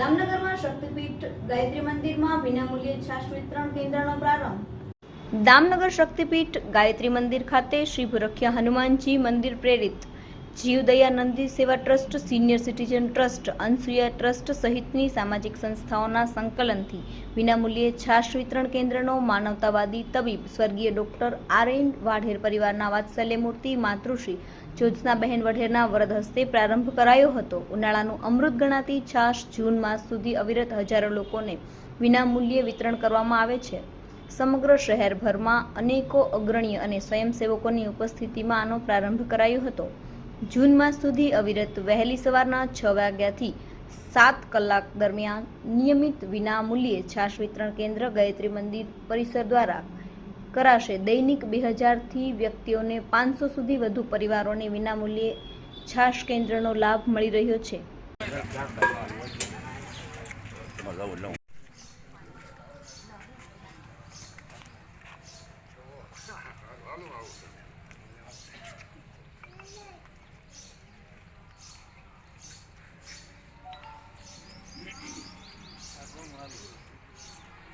દામનગરમાં શક્તિપીઠ ગાયત્રી મંદિરમાં વિનામૂલ્યે છાશ વિતરણ કેન્દ્રનો પ્રારંભ. દામનગર શક્તિપીઠ ગાયત્રી મંદિર ખાતે શ્રી ભુરખ્યા હનુમાનજી મંદિર પ્રેરિત જીવદયાનંદી સેવા trust, senior citizen trust Anasuya trust સહિતની સામાજિક સંસ્થાઓના સંકલનથી વિનામૂલ્યે છાશ વિતરણ કેન્દ્રનો માનવતાવાદી તબીબ, સ્વર્ગીય ડોક્ટર આર એન વાઢેર પરિવારના વાત્સલ્ય મૂર્તિ, માતૃશ્રી જ્યોત્સનાબહેન વઢેરના વરદ હસ્તે પ્રારંભ કરાયો હતો. ઉનાળાનું અમૃત ગણાતી છાશ જૂન માસ સુધી અવિરત હજારો લોકોને વિનામૂલ્યે વિતરણ કરવામાં આવે છે. સમગ્ર શહેરભરમાં અનેકો અગ્રણીય અને સ્વયંસેવકોની ઉપસ્થિતિમાં આનો પ્રારંભ કરાયો હતો. જૂન માસ સુધી અવિરત વહેલી સવારના છ વાગ્યાથી સાત કલાક દરમિયાન નિયમિત વિનામૂલ્યે છાશ વિતરણ કેન્દ્ર ગાયત્રી મંદિર પરિસર દ્વારા કરાશે. દૈનિક બે હજારથી વ્યક્તિઓને પાંચસો સુધી વધુ પરિવારોને વિનામૂલ્યે છાશ કેન્દ્રનો લાભ મળી રહ્યો છે.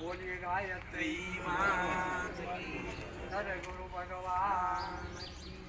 બોલીએ ગાયત્રી માં ગુરુ ભગવાન.